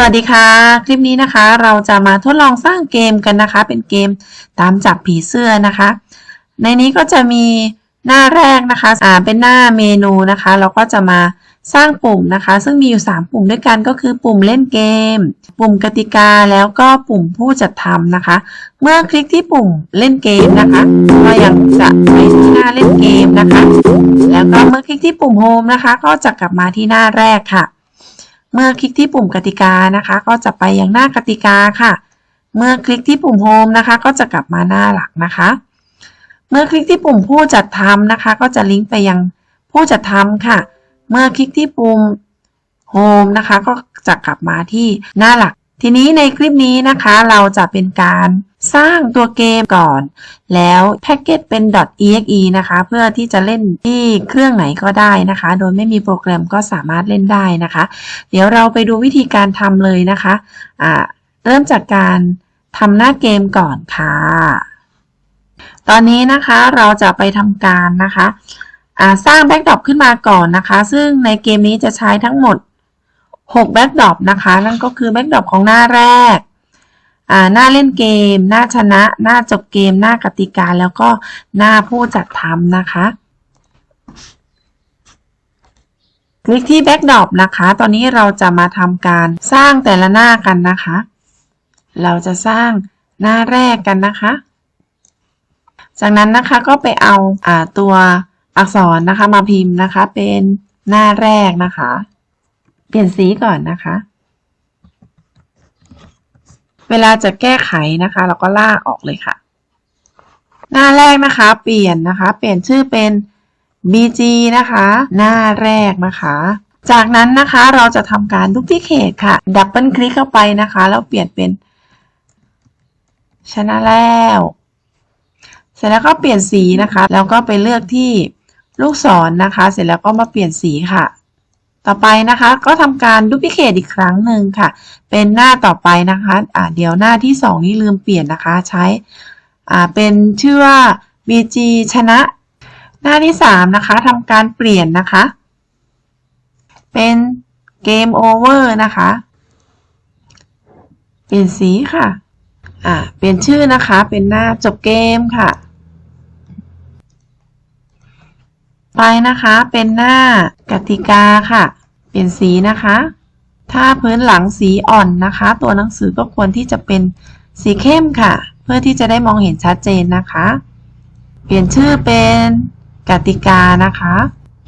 สวัสดีค่ะ คลิปนี้นะคะ เราจะมาทดลองสร้างเกมกันนะคะ เป็นเกมตามจับผีเสื้อนะคะ ในนี้ก็จะมีหน้าแรกนะคะอ่าเป็นหน้าเมนูนะคะเราก็จะมาสร้างปุ่มนะคะ ซึ่งมีอยู่ 3 ปุ่มด้วยกันก็คือปุ่มเล่นเกม ปุ่มกติกาแล้วก็ปุ่มผู้จัดทำนะคะ เมื่อคลิกที่ปุ่มเล่นเกมนะคะก็ยังจะไปที่หน้าเล่นเกมนะคะ แล้วก็เมื่อคลิกที่ปุ่มโฮมนะคะ ก็จะกลับมาที่หน้าแรกค่ะ เมื่อคลิกที่ปุ่มกติกานะคะ ก็จะไปยังหน้ากติกาค่ะ เมื่อคลิกที่ปุ่มโฮมนะคะ ก็จะกลับมาหน้าหลักนะคะ เมื่อคลิกที่ปุ่มผู้จัดทำนะคะ ก็จะลิงก์ไปยังผู้จัดทำค่ะ เมื่อคลิกที่ปุ่มโฮมนะคะ ก็จะกลับมาที่หน้าหลัก ทีนี้ในคลิปนี้นะคะ เราจะเป็นการ สร้างตัวเกมก่อน แล้วแพ็กเกจเป็น .exe นะคะ เพื่อที่จะเล่นที่เครื่องไหนก็ได้นะคะ โดยไม่มีโปรแกรมก็สามารถเล่นได้นะคะ เดี๋ยวเราไปดูวิธีการทำเลยนะคะอ่าเริ่มจากการทำหน้าเกมก่อนค่ะ ตอนนี้นะคะเราจะไปทำการนะคะอ่าสร้างแบ็กดรอปขึ้นมาก่อนนะคะ ซึ่งในเกมนี้จะใช้ทั้งหมด6แบ็กดรอปนะคะ นั่นก็คือแบ็กดรอปของหน้าแรก หน้าเล่นเกม หน้าชนะ หน้าจบเกม หน้ากติกา แล้วก็หน้าผู้จัดทำนะคะ คลิกที่ Backdrop นะคะ ตอนนี้เราจะมาทำการสร้างแต่ละหน้ากันนะคะ เราจะสร้างหน้าแรกกันนะคะ จากนั้นนะคะก็ไปเอาอาตัวอักษรนะคะมาพิมพ์นะคะ เป็นหน้าแรกนะคะ เปลี่ยนสีก่อนนะคะ เวลาจะแก้ไขนะคะ เราก็ลากออกเลยค่ะ หน้าแรกนะคะ เปลี่ยนนะคะ เปลี่ยนชื่อเป็น BG นะคะ หน้าแรกนะคะ จากนั้นนะคะเราจะทำการดุ p ิเค e ค่ะ ดับเบิลคลิกเข้าไปนะคะ แล้วเปลี่ยนเป็นชนะแล้ว เสร็จแล้วก็เปลี่ยนสีนะคะ แล้วก็ไปเลือกที่ลูกศรนนะคะ เสร็จแล้วก็มาเปลี่ยนสีค่ะ ต่อไปนะคะก็ทำการดุ p ิเค e อีกครั้งหนึ่งค่ะ เป็นหน้าต่อไปนะคะอ่าเดี๋ยวหน้าที่ 2 นี่ลืมเปลี่ยนนะคะ ใช้อ่าเป็นชื่อว่า BG ชนะ หน้าที่ 3 นะคะทำการเปลี่ยนนะคะ เป็นเกมโอเวอร์นะคะ เปลี่ยนสีค่ะอ่าเปลี่ยนชื่อนะคะ เป็นหน้าจบเกมค่ะ ไปนะคะเป็นหน้ากติกาค่ะ เปลี่ยนสีนะคะ ถ้าพื้นหลังสีอ่อนนะคะ ตัวหนังสือก็ควรที่จะเป็นสีเข้มค่ะ เพื่อที่จะได้มองเห็นชัดเจนนะคะ เปลี่ยนชื่อเป็นกติกานะคะ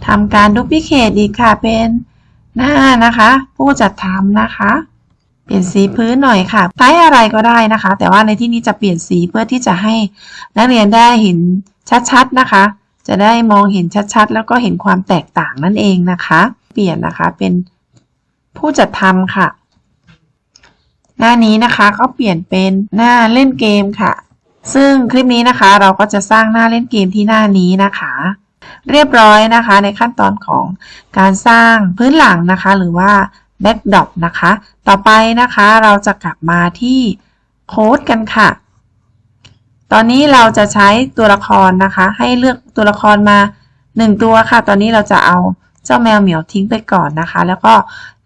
ทำการดูพิเคตอีกค่ะเป็นหน้านะคะ ผู้จัดทำนะคะ เปลี่ยนสีพื้นหน่อยค่ะใช้อะไรก็ได้นะคะ แต่ว่าในที่นี้จะเปลี่ยนสีเพื่อที่จะให้นักเรียนได้เห็นชัดๆนะคะ จะได้มองเห็นชัดๆ แล้วก็เห็นความแตกต่างนั่นเองนะคะ เปลี่ยนนะคะเป็นผู้จัดทำค่ะ หน้านี้นะคะก็เปลี่ยนเป็นหน้าเล่นเกมค่ะ ซึ่งคลิปนี้นะคะเราก็จะสร้างหน้าเล่นเกมที่หน้านี้นะคะ เรียบร้อยนะคะ ในขั้นตอนของการสร้างพื้นหลังนะคะ หรือว่า backdrop นะคะ ต่อไปนะคะเราจะกลับมาที่โค้ดกันค่ะ ตอนนี้เราจะใช้ตัวละครนะคะ ให้เลือกตัวละครมา 1 ตัวค่ะ ตอนนี้เราจะเอาเจ้าแมวเหมียวทิ้งไปก่อนนะคะ แล้วก็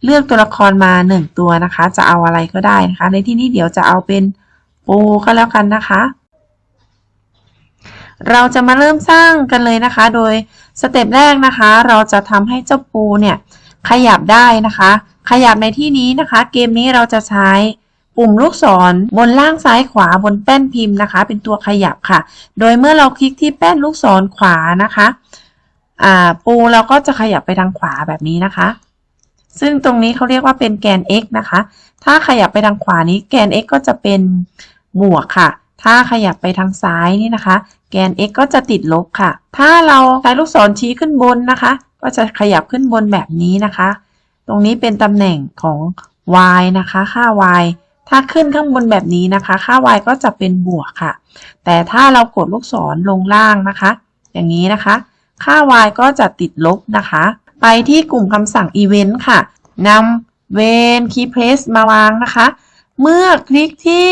เลือกตัวละครมา 1 ตัวนะคะ จะเอาอะไรก็ได้นะคะ ในที่นี้เดี๋ยวจะเอาเป็นปูก็แล้วกันนะคะ เราจะมาเริ่มสร้างกันเลยนะคะ โดยสเต็ปแรกนะคะ เราจะทำให้เจ้าปูเนี่ยขยับได้นะคะ ขยับในที่นี้นะคะ เกมนี้เราจะใช้ ปุ่มลูกศรบนล่างซ้ายขวาบนแป้นพิมพ์นะคะ เป็นตัวขยับค่ะ โดยเมื่อเราคลิกที่แป้นลูกศรขวานะคะอ่าปูเราก็จะขยับไปทางขวาแบบนี้นะคะ ซึ่งตรงนี้เขาเรียกว่าเป็นแกน x นะคะ ถ้าขยับไปทางขวานี้แกน x ก็จะเป็นบวกค่ะ ถ้าขยับไปทางซ้ายนี่นะคะ แกน x ก็จะติดลบค่ะ ถ้าเราใช้ลูกศรชี้ขึ้นบนนะคะ ก็จะขยับขึ้นบนแบบนี้นะคะ ตรงนี้เป็นตำแหน่งของ y นะคะ ค่า y ถ้าขึ้นข้างบนแบบนี้นะคะ ค่า y ก็จะเป็นบวกค่ะ แต่ถ้าเรากดลูกศรลงล่างนะคะ อย่างนี้นะคะ ค่า y ก็จะติดลบนะคะ ไปที่กลุ่มคำสั่ง event ค่ะนำ when key press มาวางนะคะ เมื่อคลิกที่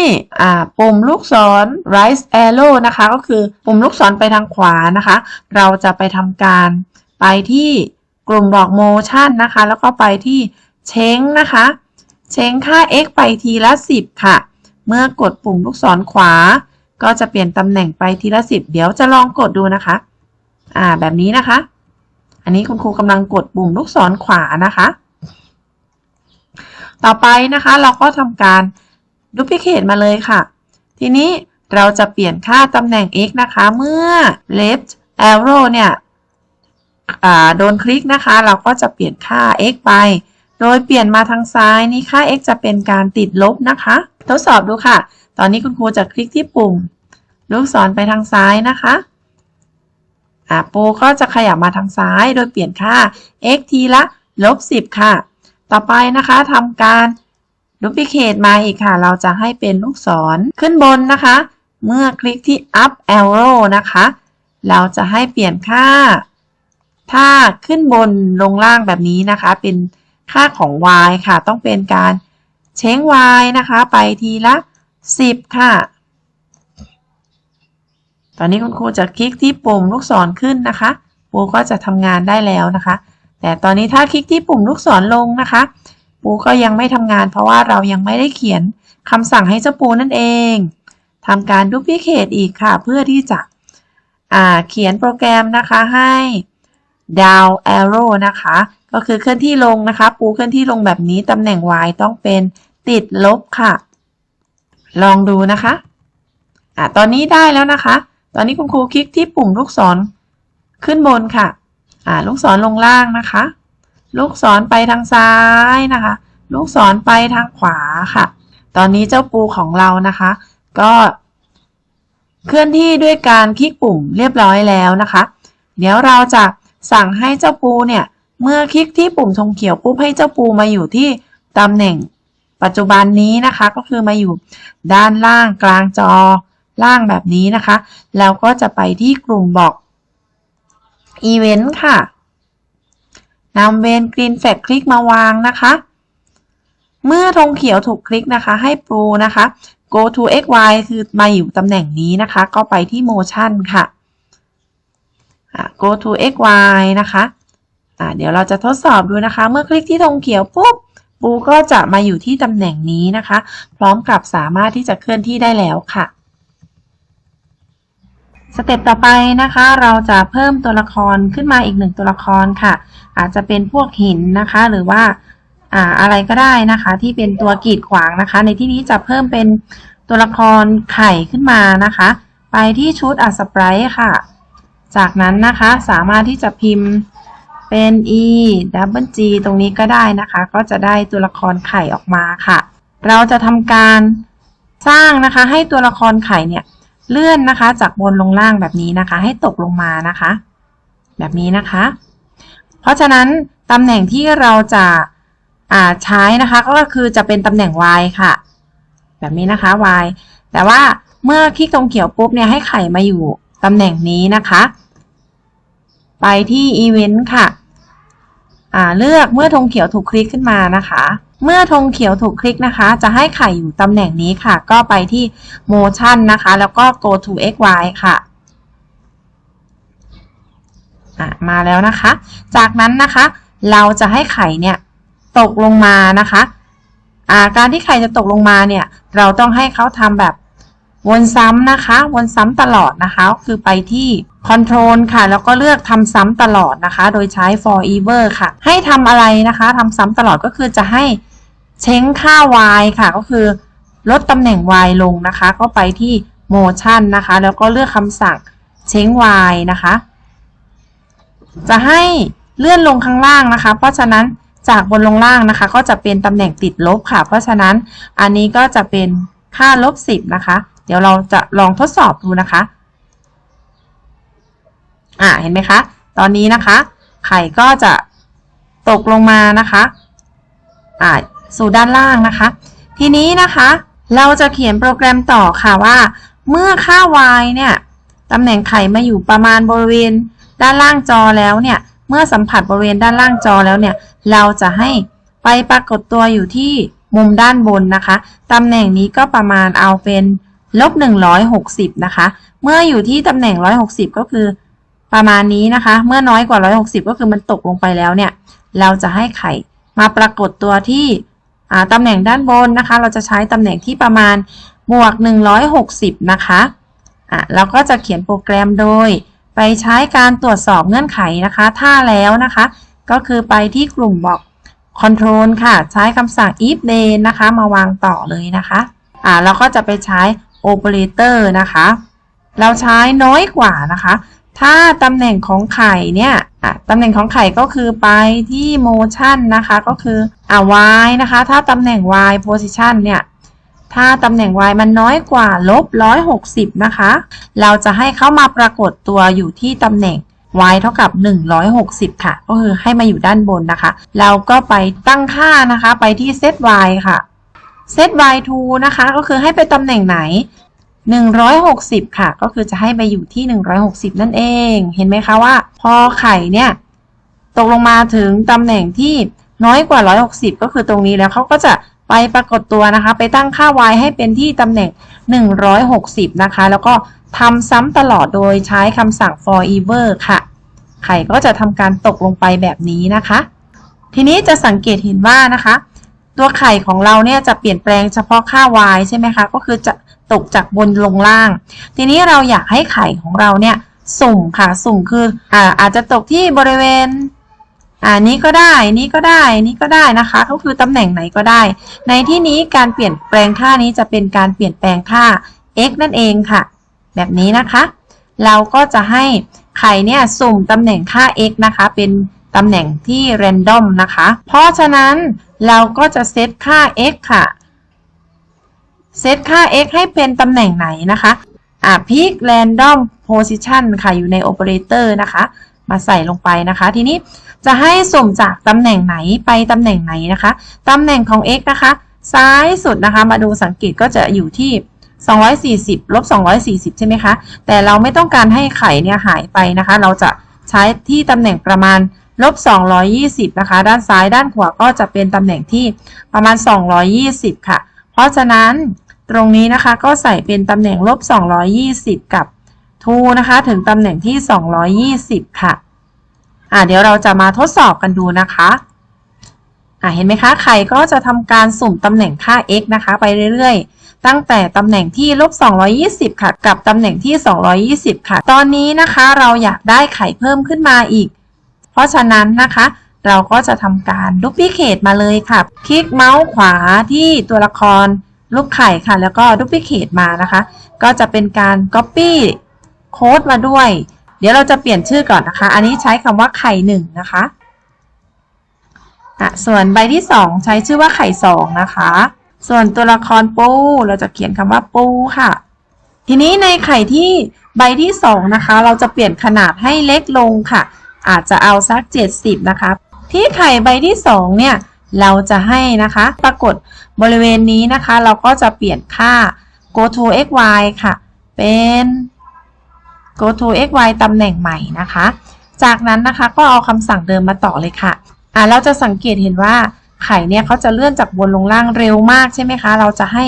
ปุ่มลูกศร right arrow นะคะ ก็คือปุ่มลูกศรไปทางขวานะคะ เราจะไปทำการไปที่กลุ่มบอก motion นะคะ แล้วก็ไปที่ change นะคะ เช้งค่า x ไปทีละ 10 ค่ะ เมื่อกดปุ่มลูกศรขวา ก็จะเปลี่ยนตำแหน่งไปทีละ 10 เดี๋ยวจะลองกดดูนะคะ อ่า แบบนี้นะคะ อันนี้คุณครูกำลังกดปุ่มลูกศรขวานะคะ ต่อไปนะคะเราก็ทำการดูพิเคตมาเลยค่ะ ทีนี้เราจะเปลี่ยนค่าตำแหน่ง x นะคะ เมื่อ left arrow เนี่ยอ่าโดนคลิกนะคะ เราก็จะเปลี่ยนค่า x ไป โดยเปลี่ยนมาทางซ้ายนี่ค่า x จะเป็นการติดลบนะคะ ทดสอบดูค่ะ ตอนนี้คุณครูจะคลิกที่ปุ่ม ลูกศรไปทางซ้ายนะคะอ่าปูก็จะขยับมาทางซ้าย โดยเปลี่ยนค่า x ทีละลบ10 ค่ะ ต่อไปนะคะทำการดูพิเคตมาอีกค่ะ เราจะให้เป็นลูกศรขึ้นบนนะคะ เมื่อคลิกที่ up arrow นะคะ เราจะให้เปลี่ยนค่า ถ้าขึ้นบนลงล่างแบบนี้นะคะ เป็น ค่าของ y ค่ะ ต้องเป็นการเช้ง y นะคะ ไปทีละ 10 ค่ะ ตอนนี้คุณครูจะคลิกที่ปุ่มลูกศรขึ้นนะคะปูก็จะทำงานได้แล้วนะคะ แต่ตอนนี้ถ้าคลิกที่ปุ่มลูกศรลงนะคะ ปูก็ยังไม่ทำงานเพราะว่าเรายังไม่ได้เขียนคำสั่งให้เจ้าปูนั่นเองทำการดูพิเคตอีกค่ะ เพื่อที่จะเขียนโปรแกรมนะคะให้ down arrow นะคะ ก็คือเคลื่อนที่ลงนะคะ ปูเคลื่อนที่ลงแบบนี้ตำแหน่ง y ต้องเป็นติดลบค่ะ ลองดูนะคะอ่าตอนนี้ได้แล้วนะคะ ตอนนี้คุณครูคลิกที่ปุ่มลูกศรขึ้นบนค่ะอ่าลูกศรลงล่างนะคะ ลูกศรไปทางซ้ายนะคะ ลูกศรไปทางขวาค่ะ ตอนนี้เจ้าปูของเรานะคะ ก็เคลื่อนที่ด้วยการคลิกปุ่มเรียบร้อยแล้วนะคะ เดี๋ยวเราจะสั่งให้เจ้าปูเนี่ย เมื่อคลิกที่ปุ่มธงเขียวปุ๊บให้เจ้าปูมาอยู่ที่ตำแหน่ง ปัจจุบันนี้นะคะก็คือมาอยู่ด้านล่างกลางจอล่างแบบนี้นะคะ แล้วก็จะไปที่กลุ่มบอกอีเวนต์ค่ะนำเวนกรีนแฟกคลิกมาวางนะคะ เมื่อธงเขียวถูกคลิกนะคะ ให้ปูนะคะ go to xy คือมาอยู่ตำแหน่งนี้นะคะ ก็ไปที่ motion ค่ะ go to xy นะคะะเดี๋ยวเราจะทดสอบดูนะคะ เมื่อคลิกที่ธงเขียวปุ๊บปูก็จะมาอยู่ที่ตำแหน่งนี้นะคะ พร้อมกับสามารถที่จะเคลื่อนที่ได้แล้วค่ะสเต็ปต่อไปนะคะ เราจะเพิ่มตัวละครขึ้นมาอีกหนึ่งตัวละครค่ะ อาจจะเป็นพวกหินนะคะ หรือว่าอ่าอะไรก็ได้นะคะ ที่เป็นตัวกีดขวางนะคะ ในที่นี้จะเพิ่มเป็นตัวละครไข่ขึ้นมานะคะ ไปที่ชุดอัสปรายค่ะ จากนั้นนะคะสามารถที่จะพิมพ์ เป็น e double g ตรงนี้ก็ได้นะคะ ก็จะได้ตัวละครไข่ออกมาค่ะ เราจะทำการสร้างนะคะ ให้ตัวละครไข่เนี่ยเลื่อนนะคะ จากบนลงล่างแบบนี้นะคะ ให้ตกลงมานะคะ แบบนี้นะคะ เพราะฉะนั้นตำแหน่งที่เราจะาใช้นะคะ ก็คือจะเป็นตำแหน่ง y ค่ะ แบบนี้นะคะ y แต่ว่าเมื่อคลิกตรงเขียวปุ๊บเนี่ยให้ไข่มาอยู่ตำแหน่งนี้นะคะ ไปที่ event ค่ะ เลือกเมื่อธงเขียวถูกคลิกขึ้นมานะคะ เมื่อธงเขียวถูกคลิกนะคะ จะให้ไข่อยู่ตำแหน่งนี้ค่ะ ก็ไปที่ motion นะคะ แล้วก็ go to xy ค่ะอะมาแล้วนะคะ จากนั้นนะคะ เราจะให้ไข่เนี่ยตกลงมานะคะอ่าการที่ไข่จะตกลงมาเนี่ย เราต้องให้เขาทำแบบ วนซ้ำนะคะ วนซ้ำตลอดนะคะ คือไปที่ Control ค่ะ แล้วก็เลือกทำซ้ำตลอดนะคะ โดยใช้ forever ค่ะ ให้ทำอะไรนะคะทำซ้ำตลอดก็คือจะให้เช้งค่า y ค่ะ ก็คือลดตำแหน่ง y ลงนะคะ ก็ไปที่ motion นะคะ แล้วก็เลือกคำสั่งเช้ง y นะคะ จะให้เลื่อนลงข้างล่างนะคะ เพราะฉะนั้นจากบนลงล่างนะคะ ก็จะเป็นตำแหน่งติดลบค่ะ เพราะฉะนั้นอันนี้ก็จะเป็น ค่าลบ10นะคะ เดี๋ยวเราจะลองทดสอบดูนะคะ อ่าเห็นไหมคะ ตอนนี้นะคะ ไข่ก็จะตกลงมานะคะ อ่าสู่ด้านล่างนะคะ ทีนี้นะคะ เราจะเขียนโปรแกรมต่อค่ะว่า เมื่อค่า y เนี่ยตำแหน่งไข่มาอยู่ประมาณบริเวณด้านล่างจอแล้วเนี่ย เมื่อสัมผัสบริเวณด้านล่างจอแล้วเนี่ย เราจะให้ไปปรากฏตัวอยู่ที่ มุมด้านบนนะคะ ตำแหน่งนี้ก็ประมาณเอาเป็นลบ160 นะคะ เมื่ออยู่ที่ตำแหน่ง 160 ก็คือประมาณนี้นะคะ เมื่อน้อยกว่า 160 ก็คือมันตกลงไปแล้วเนี่ย เราจะให้ไข่มาปรากฏตัวที่ตำแหน่งด้านบนนะคะ เราจะใช้ตำแหน่งที่ประมาณบวก 160 นะคะอะเราก็จะเขียนโปรแกรมโดย ไปใช้การตรวจสอบเงื่อนไขนะคะ ถ้าแล้วนะคะ ก็คือไปที่กลุ่มบอก Control ค่ะ ใช้คำสั่ง if then นะคะ มาวางต่อเลยนะคะอ่าเราก็จะไปใช้ operator นะคะ เราใช้น้อยกว่านะคะ ถ้าตำแหน่งของไข่เนี่ยตำแหน่งของไข่ก็คือไปที่ motion นะคะ ก็คืออ่า y นะคะ ถ้าตำแหน่ง y position เนี่ย ถ้าตำแหน่ง y มันน้อยกว่าลบ160 นะคะ เราจะให้เข้ามาปรากฏตัวอยู่ที่ตำแหน่ง y เท่ากับ 160 ค่ะ ก็คือให้มาอยู่ด้านบนนะคะ เราก็ไปตั้งค่านะคะ ไปที่ set y ค่ะ set y to นะคะ ก็คือให้ไปตำแหน่งไหน 160 ค่ะ ก็คือจะให้ไปอยู่ที่ 160 นั่นเอง เห็นไหมคะว่า พอไข่เนี่ย ตกลงมาถึงตำแหน่งที่น้อยกว่า 160 ก็คือตรงนี้แล้วเขาก็จะไปปรากฏตัวนะคะ ไปตั้งค่า y ให้เป็นที่ตำแหน่ง 160 นะคะ แล้วก็ ทำซ้ำตลอดโดยใช้คำสั่ง forever ค่ะ ไข่ก็จะทำการตกลงไปแบบนี้นะคะ ทีนี้จะสังเกตเห็นว่านะคะ ตัวไข่ของเราเนี่ยจะเปลี่ยนแปลงเฉพาะค่า y ใช่ไหมคะ ก็คือจะตกจากบนลงล่าง ทีนี้เราอยากให้ไข่ของเราเนี่ยสุ่มค่ะ สุ่มคืออ่าอาจจะตกที่บริเวณอ่านี้ก็ได้ นี้ก็ได้ นี้ก็ได้นะคะ ก็คือตำแหน่งไหนก็ได้ ในที่นี้การเปลี่ยนแปลงค่านี้จะเป็นการเปลี่ยนแปลงค่า x นั่นเองค่ะ แบบนี้นะคะ เราก็จะให้ไข่เนี่ยสุ่มตำแหน่งค่า x นะคะ เป็นตำแหน่งที่ random นะคะ เพราะฉะนั้นเราก็จะเซตค่า x ค่ะ เซตค่า x ให้เป็นตำแหน่งไหนนะคะ อ่า pick random position ค่ะ อยู่ใน operator นะคะ มาใส่ลงไปนะคะ ทีนี้จะให้สุ่มจากตำแหน่งไหนไปตำแหน่งไหนนะคะ ตำแหน่งของ x นะคะ ซ้ายสุดนะคะ มาดูสังเกตก็จะอยู่ที่ 240ลบ240 ใช่ไหมคะ แต่เราไม่ต้องการให้ไข่เนี่ยหายไปนะคะ เราจะใช้ที่ตำแหน่งประมาณลบ220 นะคะ ด้านซ้ายด้านขวาก็จะเป็นตำแหน่งที่ประมาณ 220 ค่ะ เพราะฉะนั้นตรงนี้นะคะก็ใส่เป็นตำแหน่งลบ220 กับ2นะคะถึงตำแหน่งที่ 220 ค่ะอ่าเดี๋ยวเราจะมาทดสอบกันดูนะคะอ่าเห็นไหมคะไข่ก็จะทำการสุ่มตำแหน่งค่า x นะคะ ไปเรื่อยๆ ตั้งแต่ตำแหน่งที่ลบ220 ค่ะ กับตำแหน่งที่ 220 ค่ะ ตอนนี้นะคะเราอยากได้ไข่เพิ่มขึ้นมาอีก เพราะฉะนั้นนะคะ เราก็จะทำการดูพิเคตมาเลยค่ะ คลิกเมาส์ขวาที่ตัวละครรูปไข่ค่ะ แล้วก็ดูพิเคตมานะคะ ก็จะเป็นการ Copy โค้ดมาด้วย เดี๋ยวเราจะเปลี่ยนชื่อก่อนนะคะ อันนี้ใช้คำว่าไข่หนึ่งนะคะอะส่วนใบที่ 2 ใช้ชื่อว่าไข่สองนะคะ ส่วนตัวละครปู เราจะเขียนคำว่าปูค่ะ ทีนี้ในไข่ที่ใบที่2นะคะ เราจะเปลี่ยนขนาดให้เล็กลงค่ะ อาจจะเอาสัก 70 นะคะ ที่ไข่ใบที่2เนี่ย เราจะให้นะคะ ปรากฏบริเวณนี้นะคะ เราก็จะเปลี่ยนค่า go to xy ค่ะ เป็น go to xy ตำแหน่งใหม่นะคะ จากนั้นนะคะก็เอาคำสั่งเดิมมาต่อเลยค่ะ อ่าเราจะสังเกตเห็นว่า ไข่เนี่ยเขาจะเลื่อนจากบนลงล่างเร็วมากใช่ไหมคะ เราจะให้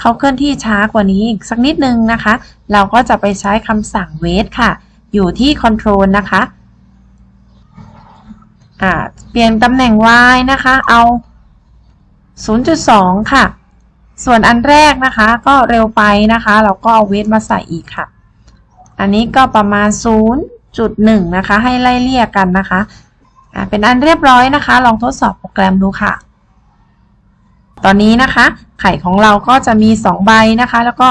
เขาเคลื่อนที่ช้ากว่านี้อีกสักนิดนึงนะคะ เราก็จะไปใช้คำสั่ง wait ค่ะ อยู่ที่ control นะคะอ่าเปลี่ยนตำแหน่ง y นะคะ เอา 0.2 ค่ะ ส่วนอันแรกนะคะ ก็เร็วไปนะคะ เราก็เอา wait มาใส่อีกค่ะ อันนี้ก็ประมาณ 0.1 นะคะ ให้ไล่เลี่ยกันนะคะ เป็นอันเรียบร้อยนะคะ ลองทดสอบโปรแกรมดูค่ะ ตอนนี้นะคะ ไข่ของเราก็จะมี 2 ใบนะคะ แล้วก็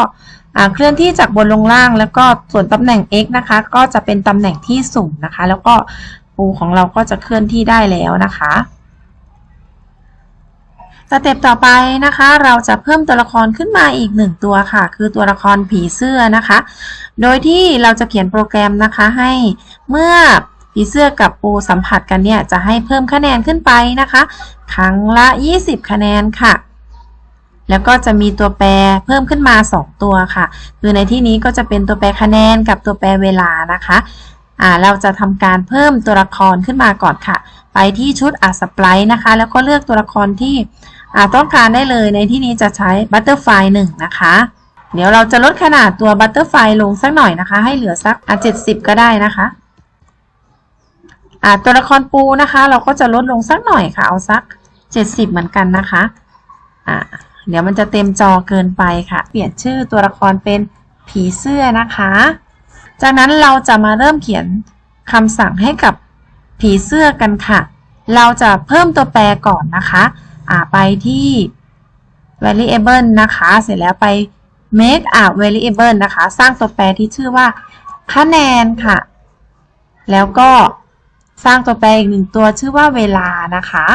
เคลื่อนที่จากบนลงล่าง แล้วก็ส่วนตำแหน่ง x นะคะ ก็จะเป็นตำแหน่งที่สุ่มนะคะ แล้วก็ปูของเราก็จะเคลื่อนที่ได้แล้วนะคะสเต็ปต่อไปนะคะ เราจะเพิ่มตัวละครขึ้นมาอีกหนึ่งตัวค่ะ คือตัวละครผีเสื้อนะคะ โดยที่เราจะเขียนโปรแกรมนะคะให้เมื่อ ผีเสื้อกับปูสัมผัสกันเนี่ยจะให้เพิ่มคะแนนขึ้นไปนะคะ ครั้งละ 20 คะแนนค่ะ แล้วก็จะมีตัวแปรเพิ่มขึ้นมา 2 ตัวค่ะ คือในที่นี้ก็จะเป็นตัวแปรคะแนนกับตัวแปรเวลานะคะอ่าเราจะทำการเพิ่มตัวละครขึ้นมาก่อนค่ะ ไปที่ชุดอัสปไลนะคะ แล้วก็เลือกตัวละครที่อ่าต้องการได้เลยในที่นี้จะใช้บัตเตอร์ไฟหนึ่งนะคะเดี๋ยวเราจะลดขนาดตัวบัตเตอร์ไฟลงสักหน่อยนะคะ ให้เหลือสักอะ70 ก็ได้นะคะ ตัวละครปูนะคะ เราก็จะลดลงสักหน่อยค่ะ เอาสัก 70 เหมือนกันนะคะอะเดี๋ยวมันจะเต็มจอเกินไปค่ะ เปลี่ยนชื่อตัวละครเป็นผีเสื้อนะคะ จากนั้นเราจะมาเริ่มเขียนคำสั่งให้กับผีเสื้อกันค่ะ เราจะเพิ่มตัวแปรก่อนนะคะอ่าไปที่ variable นะคะ เสร็จแล้วไป make a variable นะคะ สร้างตัวแปรที่ชื่อว่าคะแนนค่ะ แล้วก็ สร้างตัวแปรอีกหนึ่งตัวชื่อว่าเวลานะคะ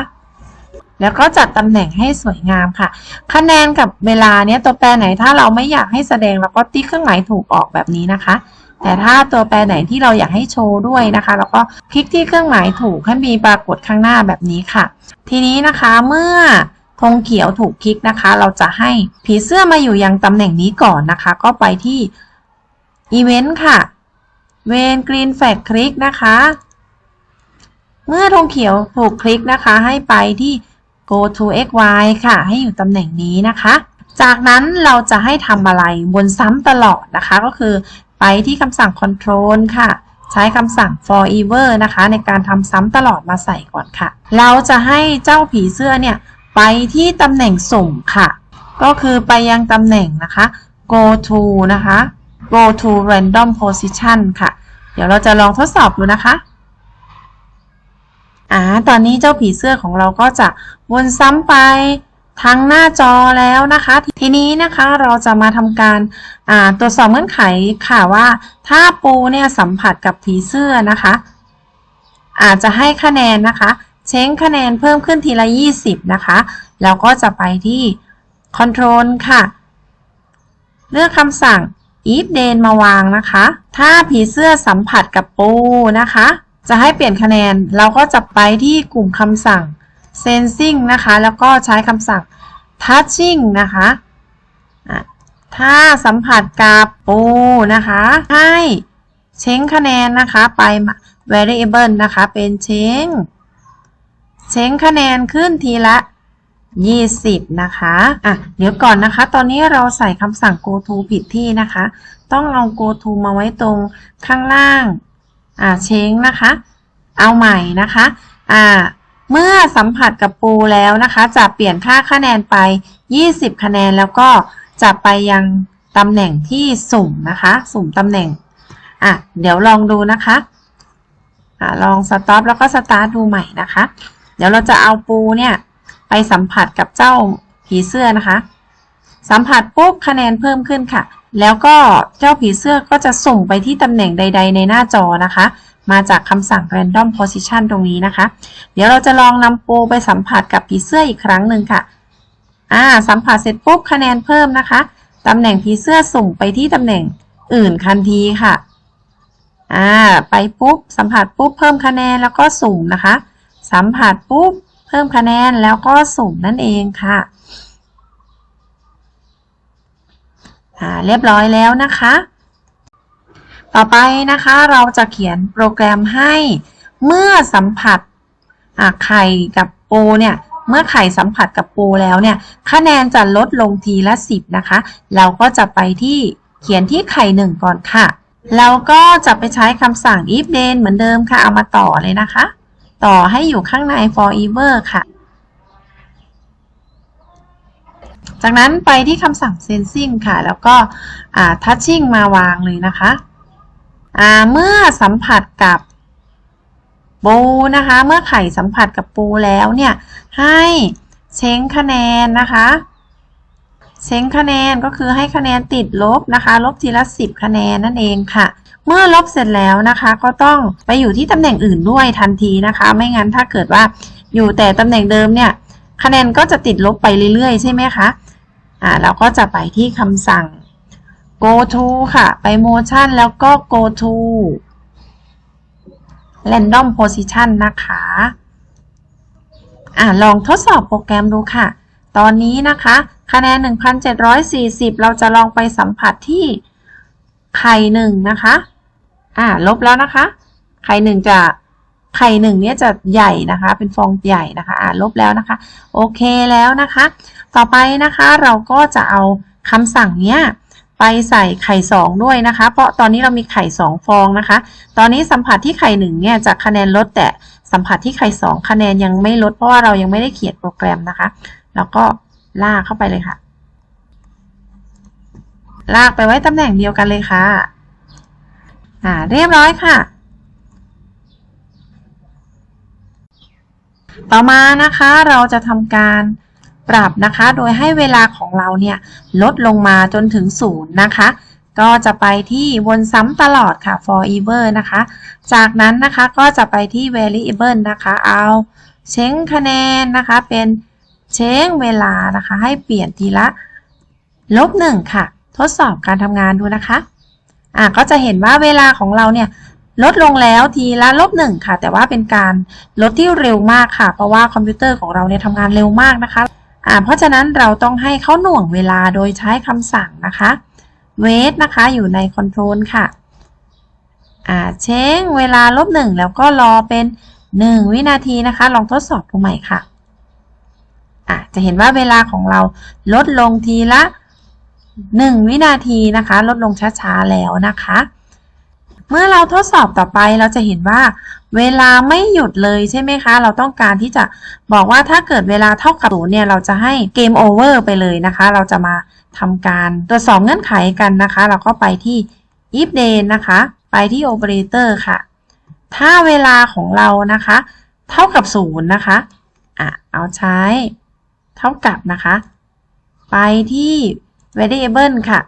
แล้วก็จัดตำแหน่งให้สวยงามค่ะ คะแนนกับเวลาเนี้ยตัวแปรไหนถ้าเราไม่อยากให้แสดงเราก็ติ๊กเครื่องหมายถูกออกแบบนี้นะคะ แต่ถ้าตัวแปรไหนที่เราอยากให้โชว์ด้วยนะคะ เราก็คลิกที่เครื่องหมายถูกให้มีปรากฏข้างหน้าแบบนี้ค่ะ ทีนี้นะคะเมื่อธงเขียวถูกคลิกนะคะ เราจะให้ผีเสื้อมาอยู่ยังตำแหน่งนี้ก่อนนะคะ ก็ไปที่อีเวนต์ค่ะเวนกรีนแฟกคลิกนะคะ เมื่อธงเขียวถูกคลิกนะคะ ให้ไปที่ go to xy ค่ะ ให้อยู่ตำแหน่งนี้นะคะ จากนั้นเราจะให้ทำอะไรวนซ้ำตลอดนะคะ ก็คือไปที่คำสั่ง control ค่ะใช้คำสั่ง forever นะคะ ในการทำซ้ำตลอดมาใส่ก่อนค่ะ เราจะให้เจ้าผีเสื้อเนี่ย ไปที่ตำแหน่งสุ่มค่ะ ก็คือไปยังตำแหน่งนะคะ go to นะคะ go to random position ค่ะ เดี๋ยวเราจะลองทดสอบดูนะคะ อ่าตอนนี้เจ้าผีเสื้อของเราก็จะวนซ้ำไปทั้งหน้าจอแล้วนะคะ ทีนี้นะคะเราจะมาทำการตรวจสอบเงื่อนไขค่ะว่า ถ้าปูเนี่ยสัมผัสกับผีเสื้อนะคะ อาจจะให้คะแนนนะคะ เช้งคะแนนเพิ่มขึ้นทีละ 20 นะคะ แล้วก็จะไปที่ Control ค่ะ เลือกคำสั่ง if den มาวางนะคะ ถ้าผีเสื้อสัมผัสกับปูนะคะ จะให้เปลี่ยนคะแนนเราก็จะไปที่กลุ่มคำสั่ง sensing นะคะ แล้วก็ใช้คำสั่ง touching นะคะอะถ้าสัมผัสกับปูนะคะ ให้เช้งคะแนนนะคะไป variable นะคะ เป็นเช้งเช้งคะแนนขึ้นทีละ 20 นะคะอะเดี๋ยวก่อนนะคะ ตอนนี้เราใส่คำสั่ง go to ผิดที่นะคะ ต้องเอา go to มาไว้ตรงข้างล่าง อ่าเช้งนะคะ เอาใหม่นะคะอ่าเมื่อสัมผัสกับปูแล้วนะคะ จะเปลี่ยนค่าคะแนนไป 20 คะแนนแล้วก็จะไปยังตำแหน่งที่สุ่มนะคะ สุ่มตำแหน่งอะเดี๋ยวลองดูนะคะอ่าลองสต็อปแล้วก็สตาร์ทดูใหม่นะคะ เดี๋ยวเราจะเอาปูเนี่ย ไปสัมผัสกับเจ้าผีเสื้อนะคะ สัมผัสปุ๊บคะแนนเพิ่มขึ้นค่ะ แล้วก็เจ้าผีเสื้อก็จะส่งไปที่ตำแหน่งใด ๆ ในหน้าจอนะคะ มาจากคำสั่ง random position ตรงนี้นะคะ เดี๋ยวเราจะลองนำโปูไปสัมผัสกับผีเสื้ออีกครั้งหนึ่งค่ะ อ่า สัมผัสเสร็จปุ๊บคะแนนเพิ่มนะคะ ตำแหน่งผีเสื้อส่งไปที่ตำแหน่งอื่นทันทีค่ะ อ่า ไปปุ๊บ สัมผัสปุ๊บเพิ่มคะแนนแล้วก็สุ่มนะคะ สัมผัสปุ๊บ เพิ่มคะแนนแล้วก็สุ่มนั่นเองค่ะ อ่าเรียบร้อยแล้วนะคะ ต่อไปนะคะเราจะเขียนโปรแกรมให้เมื่อสัมผัสไข่กับปูเนี่ยเมื่อไข่สัมผัสกับปูแล้วเนี่ย คะแนนจะลดลงทีละ 10 นะคะ เราก็จะไปที่เขียนที่ไข่หนึ่งก่อนค่ะแล้วก็จะไปใช้คำสั่ง if then เหมือนเดิมค่ะ เอามาต่อเลยนะคะ ต่อให้อยู่ข้างใน forever ค่ะ จากนั้นไปที่คำสั่ง sensing ค่ะ แล้วก็ touching มาวางเลยนะคะเมื่อสัมผัสกับปูนะคะ เมื่อไข่สัมผัสกับปูแล้วเนี่ย ให้เช้งคะแนนนะคะเช้งคะแนนก็คือให้คะแนนติดลบนะคะ ลบทีละ 10 คะแนนนั่นเองค่ะ เมื่อลบเสร็จแล้วนะคะ ก็ต้องไปอยู่ที่ตำแหน่งอื่นด้วยทันทีนะคะ ไม่งั้นถ้าเกิดว่าอยู่แต่ตำแหน่งเดิมเนี่ย คะแนนก็จะติดลบไปเรื่อยๆ ใช่ไหมคะอ่าเราก็จะไปที่คำสั่ง go to ค่ะ ไป motion แล้วก็ go to random position นะคะอ่าลองทดสอบโปรแกรมดูค่ะ ตอนนี้นะคะ คะแนน 1,740 เราจะลองไปสัมผัสที่ไข่หนึ่งนะคะ อ่า ลบแล้วนะคะ ไข่หนึ่งจะ ไข่หนึ่งเนี่ยจะใหญ่นะคะ เป็นฟองใหญ่นะคะอ่าลบแล้วนะคะ โอเคแล้วนะคะ ต่อไปนะคะเราก็จะเอาคำสั่งเนี้ยไปใส่ไข่สองด้วยนะคะ เพราะตอนนี้เรามีไข่สองฟองนะคะ ตอนนี้สัมผัสที่ไข่หนึ่งเนี่ยจะคะแนนลดแต่สัมผัสที่ไข่สองคะแนนยังไม่ลดเพราะว่าเรายังไม่ได้เขียนโปรแกรมนะคะ แล้วก็ลากเข้าไปเลยค่ะ ลากไปไว้ตำแหน่งเดียวกันเลยค่ะ อ่าเรียบร้อยค่ะ ต่อมานะคะเราจะทำการปรับนะคะ โดยให้เวลาของเราเนี่ยลดลงมาจนถึงศูนย์นะคะ ก็จะไปที่วนซ้ำตลอดค่ะ forever นะคะ จากนั้นนะคะก็จะไปที่ variable นะคะ เอาเช้งคะแนนนะคะ เป็นเช้งเวลานะคะ ให้เปลี่ยนทีละลบหนึ่งค่ะ ทดสอบการทำงานดูนะคะอะก็จะเห็นว่าเวลาของเราเนี่ย ลดลงแล้วทีละลบหนึ่งค่ะ แต่ว่าเป็นการลดที่เร็วมากค่ะ เพราะว่าคอมพิวเตอร์ของเราเนี่ยทำงานเร็วมากนะคะอ่าเพราะฉะนั้นเราต้องให้เขาหน่วงเวลาโดยใช้คำสั่งนะคะ wait นะคะอยู่ในคอนโทรลค่ะอ่าเช้งเวลาลบหนึ่งแล้วก็รอเป็นหนึ่งวินาทีนะคะ ลองทดสอบดูใหม่ค่ะอ่าจะเห็นว่าเวลาของเราลดลงทีละหนึ่งวินาทีนะคะ ลดลงช้าๆแล้วนะคะ เมื่อเราทดสอบต่อไปเราจะเห็นว่า เวลาไม่หยุดเลยใช่ไหมคะ เราต้องการที่จะบอกว่าถ้าเกิดเวลาเท่ากับศูนย์เนี่ยเราจะให้เกมโอเวอร์ไปเลยนะคะ เราจะมาทำการตรวจสอบเงื่อนไขกันนะคะ เราก็ไปที่ if then นะคะ ไปที่ operator ค่ะ ถ้าเวลาของเรานะคะ เท่ากับศูนย์นะคะอะเอาใช้ เท่ากับนะคะ ไปที่ variable ค่ะ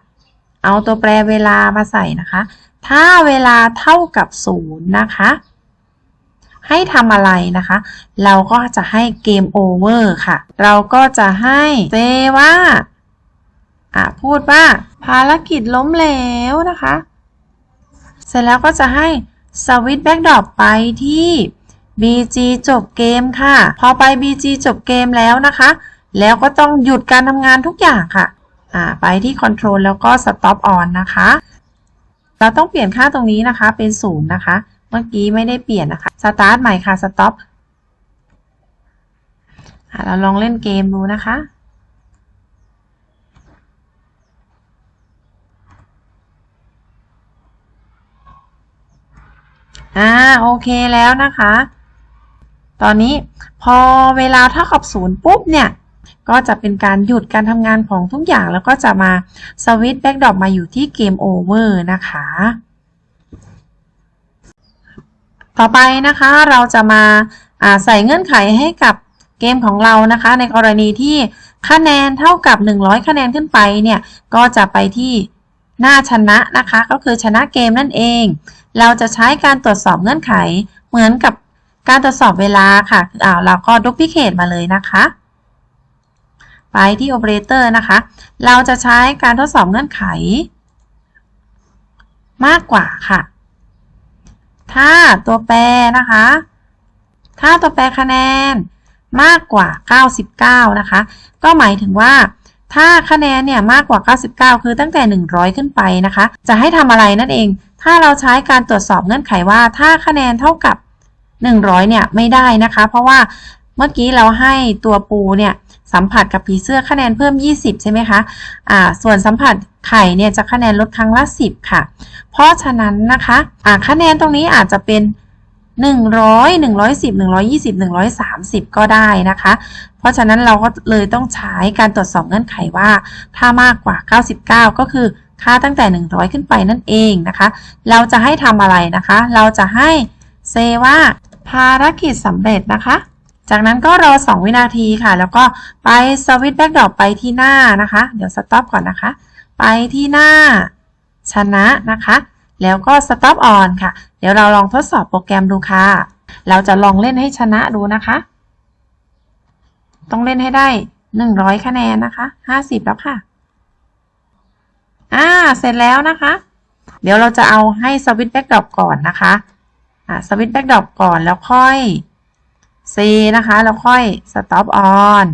เอาตัวแปรเวลามาใส่นะคะ ถ้าเวลาเท่ากับศูนย์นะคะ ให้ทำอะไรนะคะ เราก็จะให้เกมโอเวอร์ค่ะ เราก็จะให้เซว่าอะพูดว่าภารกิจล้มเหลวนะคะ เสร็จแล้วก็จะให้สวิตแบ็กดรอปไปที่ BG จบเกมค่ะ พอไป BG จบเกมแล้วนะคะ แล้วก็ต้องหยุดการทำงานทุกอย่างค่ะ อ่า ไปที่ Control แล้วก็ Stop On นะคะ เราต้องเปลี่ยนค่าตรงนี้นะคะ เป็นศูนย์นะคะ เมื่อกี้ไม่ได้เปลี่ยนนะคะ Start ใหม่ค่ะ Stop อ่าเราลองเล่นเกมดูนะคะ อ่า โอเคแล้วนะคะ ตอนนี้พอเวลาเท่ากับศูนย์ปุ๊บเนี่ย ก็จะเป็นการหยุดการทำงานของทุกอย่าง แล้วก็จะมาสวิตช์แบ็กดรอปมาอยู่ที่เกมโอเวอร์นะคะ ต่อไปนะคะเราจะมาาใส่เงื่อนไขให้กับเกมของเรานะคะ ในกรณีที่คะแนนเท่ากับ 100 คะแนนขึ้นไปเนี่ย ก็จะไปที่หน้าชนะนะคะ ก็คือชนะเกมนั่นเอง เราจะใช้การตรวจสอบเงื่อนไขเหมือนกับการตรวจสอบเวลาค่ะอ่าเราก็ดูพิเคตมาเลยนะคะ ไปที่ Operator นะคะ เราจะใช้การทดสอบเงื่อนไข มากกว่าค่ะ ถ้าตัวแปรนะคะ ถ้าตัวแปรคะแนนมากกว่า 99 นะคะ ก็หมายถึงว่า ถ้าคะแนนเนี่ยมากกว่า 99 คือตั้งแต่ 100 ขึ้นไปนะคะ จะให้ทำอะไรนั่นเอง ถ้าเราใช้การตรวจสอบเงื่อนไขว่า ถ้าคะแนนเท่ากับ 100 เนี่ยไม่ได้นะคะ เพราะว่า เมื่อกี้เราให้ตัวปูเนี่ยสัมผัสกับผีเสื้อคะแนนเพิ่ม 20 ใช่ไหมคะ อ่า ส่วนสัมผัสไข่เนี่ยจะคะแนนลดครั้งละ 10 ค่ะ เพราะฉะนั้นนะคะ อ่า คะแนนตรงนี้อาจจะเป็น 100 110 120 130 ก็ได้นะคะ เพราะฉะนั้นเราก็เลยต้องใช้การตรวจสอบเงื่อนไขว่า ถ้ามากกว่า 99 ก็คือค่าตั้งแต่ 100 ขึ้นไปนั่นเองนะคะ เราจะให้ทำอะไรนะคะ เราจะให้เซว่าภารกิจสำเร็จนะคะ จากนั้นก็รอ 2 วินาทีค่ะ แล้วก็ไปสวิตช์แบ็กดรอปไปที่หน้านะคะ เดี๋ยวสต็อปก่อนนะคะ ไปที่หน้าชนะนะคะ แล้วก็ stop on ค่ะ เดี๋ยวเราลองทดสอบโปรแกรมดูค่ะ เราจะลองเล่นให้ชนะดูนะคะ ต้องเล่นให้ได้ 100 คะแนนนะคะ 50 แล้วค่ะ อ่า เสร็จแล้วนะคะ เดี๋ยวเราจะเอาให้สวิตช์แบ็กดรอปก่อนนะคะ อ่า สวิตช์แบ็กดรอปก่อนแล้วค่อย C นะคะแล้วค่อย stop on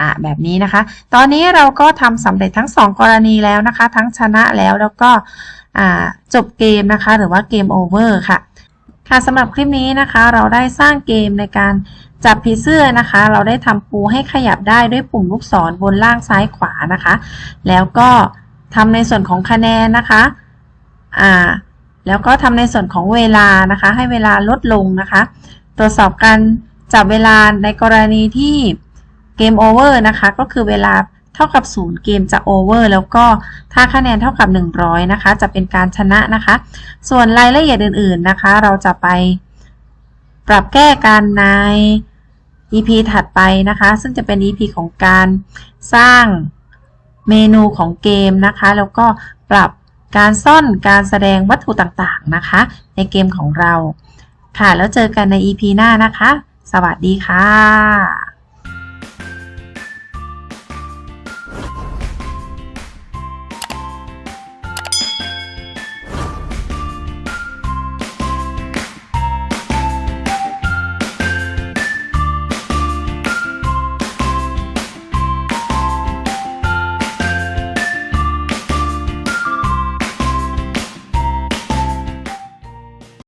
อะแบบนี้นะคะ ตอนนี้เราก็ทำสำเร็จทั้ง 2 กรณีแล้วนะคะ ทั้งชนะแล้วแล้วก็จบเกมนะคะ หรือว่าเกมโอเวอร์ค่ะ ค่ะสำหรับคลิปนี้นะคะ เราได้สร้างเกมในการจับผีเสื้อนะคะ เราได้ทำปูให้ขยับได้ด้วยปุ่มลูกศรบนล่างซ้ายขวานะคะ แล้วก็ทำในส่วนของคะแนนนะคะอ่าแล้วก็ทำในส่วนของเวลานะคะ ให้เวลาลดลงนะคะ ตรวจสอบการ จับเวลาในกรณีที่เกมโอเวอร์นะคะ ก็คือเวลาเท่ากับ 0 เกมจะโอเวอร์แล้วก็ถ้าคะแนนเท่ากับ 100 นะคะ จะเป็นการชนะนะคะ ส่วนรายละเอียดอื่นๆนะคะ เราจะไปปรับแก้กันใน EP ถัดไปนะคะ ซึ่งจะเป็น EP ของการสร้างเมนูของเกมนะคะ แล้วก็ปรับการซ่อนการแสดงวัตถุต่างๆนะคะ ในเกมของเรา ค่ะแล้วเจอกันใน EP หน้านะคะ สวัสดีค่ะ